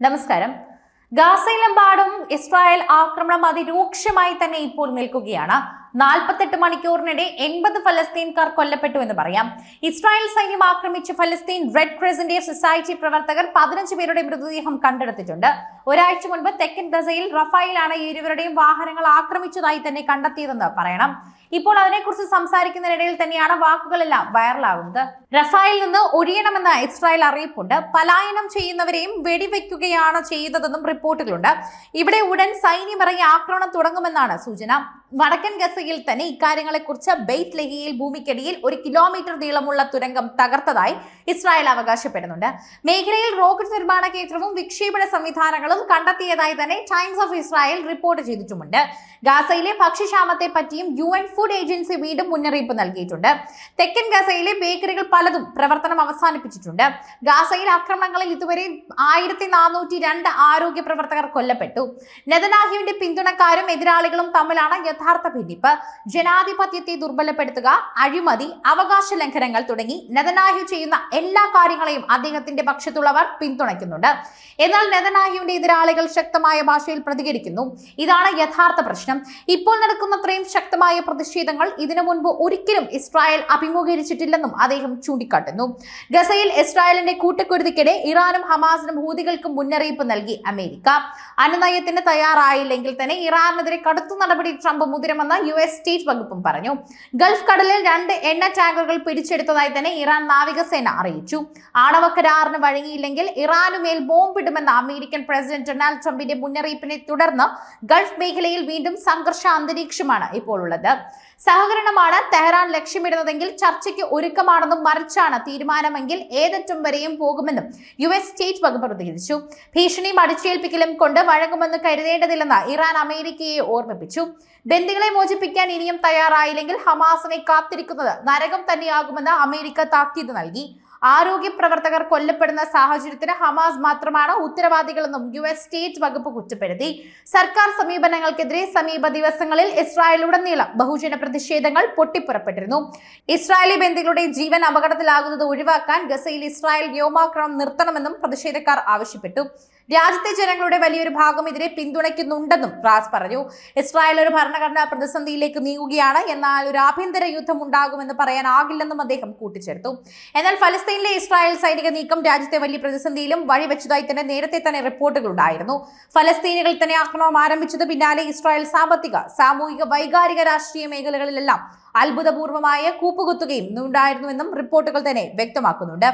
നമസ്കാരം. ഗാസയിലെമ്പാടും ഇസ്രായേൽ ആക്രമണം അതിരൂക്ഷമായി തന്നെ ഇപ്പോൾ നിൽക്കുകയാണ്. നാൽപ്പത്തെട്ട് മണിക്കൂറിനിടെ എൺപത് ഫലസ്തീൻകാർ കൊല്ലപ്പെട്ടു എന്ന് പറയാം. ഇസ്രായേൽ സൈന്യം ആക്രമിച്ച ഫലസ്തീൻ റെഡ് ക്രസിന്റെ സൊസൈറ്റി പ്രവർത്തകർ പതിനഞ്ച് പേരുടെ മൃതദേഹം കണ്ടെടുത്തിട്ടുണ്ട്. ഒരാഴ്ച മുൻപ് തെക്കൻ ഗസയിൽ റഫായിലാണ് ഇരുവരുടെയും വാഹനങ്ങൾ ആക്രമിച്ചതായി തന്നെ കണ്ടെത്തിയതെന്ന് പറയണം. ഇപ്പോൾ അതിനെക്കുറിച്ച് സംസാരിക്കുന്നതിനിടയിൽ തന്നെയാണ് വാക്കുകളെല്ലാം വൈറലാകുന്നത്. റഫായിൽ നിന്ന് ഒഴിയണമെന്ന ഇസ്രായേൽ അറിയിപ്പുണ്ട്. പലായനം ചെയ്യുന്നവരെയും വെടിവെക്കുകയാണ് ചെയ്തതെന്നും റിപ്പോർട്ടുകളുണ്ട്. ഇവിടെ ഉടൻ സൈന്യമിറങ്ങി ആക്രമണം തുടങ്ങുമെന്നാണ് സൂചന. വടക്കൻ ഗസയിൽ തന്നെ ഇക്കാര്യങ്ങളെക്കുറിച്ച് ബെയ്റ്റ് ലഹിയിൽ ഭൂമിക്കടിയിൽ ഒരു കിലോമീറ്റർ നീളമുള്ള തുരങ്കം തകർത്തതായി ഇസ്രായേൽ അവകാശപ്പെടുന്നുണ്ട്. മേഖലയിൽ റോക്കറ്റ് നിർമ്മാണ കേന്ദ്രവും വിക്ഷേപണ സംവിധാനങ്ങളും കണ്ടെത്തിയതായി തന്നെ ടൈംസ് ഓഫ് ഇസ്രായേൽ റിപ്പോർട്ട് ചെയ്തിട്ടുമുണ്ട്. ഗാസയിലെ ഭക്ഷ്യക്ഷാമത്തെ പറ്റിയും യു എൻ ഫുഡ് ഏജൻസി വീണ്ടും മുന്നറിയിപ്പ് നൽകിയിട്ടുണ്ട്. തെക്കൻ ഗസയിലെ ബേക്കറികൾ പലതും പ്രവർത്തനം അവസാനിപ്പിച്ചിട്ടുണ്ട്. ഗാസയിൽ ആക്രമണങ്ങളിൽ ഇതുവരെ ആയിരത്തി നാനൂറ്റി രണ്ട് ആരോഗ്യ പ്രവർത്തകർ കൊല്ലപ്പെട്ടു. നെതനാഹിയുടെ പിന്തുണക്കാരും എതിരാളികളും തമ്മിലാണ് യഥാർത്ഥ ഭിന്നിപ്പ്. ജനാധിപത്യത്തെ ദുർബലപ്പെടുത്തുക അഴിമതി അവകാശ ലംഘനങ്ങൾ തുടങ്ങി നെതനാഹു ചെയ്യുന്ന എല്ലാ കാര്യങ്ങളെയും അദ്ദേഹത്തിന്റെ പക്ഷത്തുള്ളവർ പിന്തുണയ്ക്കുന്നുണ്ട്. എന്നാൽ നെതനാഹുവിന്റെ എതിരാളികൾ ശക്തമായ ഭാഷയിൽ പ്രതികരിക്കുന്നു. ഇതാണ് യഥാർത്ഥ പ്രശ്നം. ഇപ്പോൾ നടക്കുന്നത്രയും ശക്തമായ പ്രതിഷേധങ്ങൾ ഇതിനു മുൻപ് ഒരിക്കലും ഇസ്രായേൽ അഭിമുഖീകരിച്ചിട്ടില്ലെന്നും അദ്ദേഹം ചൂണ്ടിക്കാട്ടുന്നു. ഗസയിൽ ഇസ്രായേലിന്റെ കൂട്ടക്കുരുതിക്കിടെ ഇറാനും ഹമാസിനും ഹൂതികൾക്കും മുന്നറിയിപ്പ് നൽകി അമേരിക്ക. അനുനയത്തിന് തയ്യാറായില്ലെങ്കിൽ തന്നെ ഇറാനെതിരെ കടുത്ത നടപടി ട്രംപ് മുതിരുമെന്ന് യു എസ് സ്റ്റേറ്റ് വകുപ്പും പറഞ്ഞു. ഗൾഫ് കടലിൽ രണ്ട് എണ്ണ ടാങ്കറുകൾ പിടിച്ചെടുത്തതായി തന്നെ ഇറാൻ നാവികസേന അറിയിച്ചു. ആണവ കരാറിന് വഴങ്ങിയില്ലെങ്കിൽ ഇറാനുമേൽ ബോംബിടുമെന്ന അമേരിക്കൻ പ്രസിഡന്റ് ഡൊണാൾഡ് ട്രംപിന്റെ മുന്നറിയിപ്പിനെ തുടർന്ന് ഗൾഫ് മേഖലയിൽ വീണ്ടും സംഘർഷ അന്തരീക്ഷമാണ് ഇപ്പോൾ ഉള്ളത്. സഹകരണമാണ് തെഹ്റാൻ ലക്ഷ്യമിടുന്നതെങ്കിൽ ചർച്ചയ്ക്ക് ഒരുക്കമാണെന്നും മറിച്ചാണ് തീരുമാനമെങ്കിൽ ഏതറ്റം വരെയും പോകുമെന്നും യു എസ് സ്റ്റേറ്റ് വകുപ്പ് പ്രതികരിച്ചു. ഭീഷണിയും അടിച്ചേൽപ്പിക്കലും കൊണ്ട് വഴങ്ങുമെന്ന് കരുതേണ്ടതില്ലെന്ന് ഇറാൻ അമേരിക്കയെ ഓർമ്മിപ്പിച്ചു. ബന്ദികളെ മോചിപ്പിക്കാൻ ഇനിയും തയ്യാറായില്ലെങ്കിൽ ഹമാസിനെ കാത്തിരിക്കുന്നത് നരകം തന്നെയാകുമെന്ന് അമേരിക്ക താക്കീത് നൽകി. ആരോഗ്യ പ്രവർത്തകർ കൊല്ലപ്പെടുന്ന സാഹചര്യത്തിന് ഹമാസ് മാത്രമാണ് ഉത്തരവാദികളെന്നും യു എസ് സ്റ്റേറ്റ് വകുപ്പ് കുറ്റപ്പെടുത്തി. സർക്കാർ സമീപനങ്ങൾക്കെതിരെ സമീപ ദിവസങ്ങളിൽ ഇസ്രായേലുടനീളം ബഹുജന പ്രതിഷേധങ്ങൾ പൊട്ടിപ്പുറപ്പെട്ടിരുന്നു. ഇസ്രായേലി ബന്ധികളുടെ ജീവൻ അപകടത്തിലാകുന്നത് ഒഴിവാക്കാൻ ഗസയിൽ ഇസ്രായേൽ വ്യോമാക്രമണം നിർത്തണമെന്നും പ്രതിഷേധക്കാർ ആവശ്യപ്പെട്ടു. രാജ്യത്തെ ജനങ്ങളുടെ വലിയൊരു ഭാഗം ഇതിനെ പിന്തുണയ്ക്കുന്നുണ്ടെന്നും റാസ് പറഞ്ഞു. ഇസ്രായേൽ ഒരു ഭരണഘടനാ പ്രതിസന്ധിയിലേക്ക് നീങ്ങുകയാണ്. എന്നാൽ ഒരു ആഭ്യന്തര യുദ്ധം ഉണ്ടാകുമെന്ന് പറയാനാകില്ലെന്നും അദ്ദേഹം കൂട്ടിച്ചേർത്തു. എന്നാൽ ഫലസ്തീനിലെ ഇസ്രായേൽ സൈനിക നീക്കം രാജ്യത്തെ വലിയ പ്രതിസന്ധിയിലും വഴിവെച്ചതായി തന്നെ നേരത്തെ തന്നെ റിപ്പോർട്ടുകൾ ഉണ്ടായിരുന്നു. ഫലസ്തീനികൾ തന്നെ ആക്രമണം ആരംഭിച്ചത് പിന്നാലെ ഇസ്രായേൽ സാമ്പത്തിക സാമൂഹിക വൈകാരിക രാഷ്ട്രീയ മേഖലകളിലെല്ലാം അത്ഭുതപൂർവമായ കൂപ്പുകുത്തുകയും ഉണ്ടായിരുന്നുവെന്നും റിപ്പോർട്ടുകൾ തന്നെ വ്യക്തമാക്കുന്നുണ്ട്.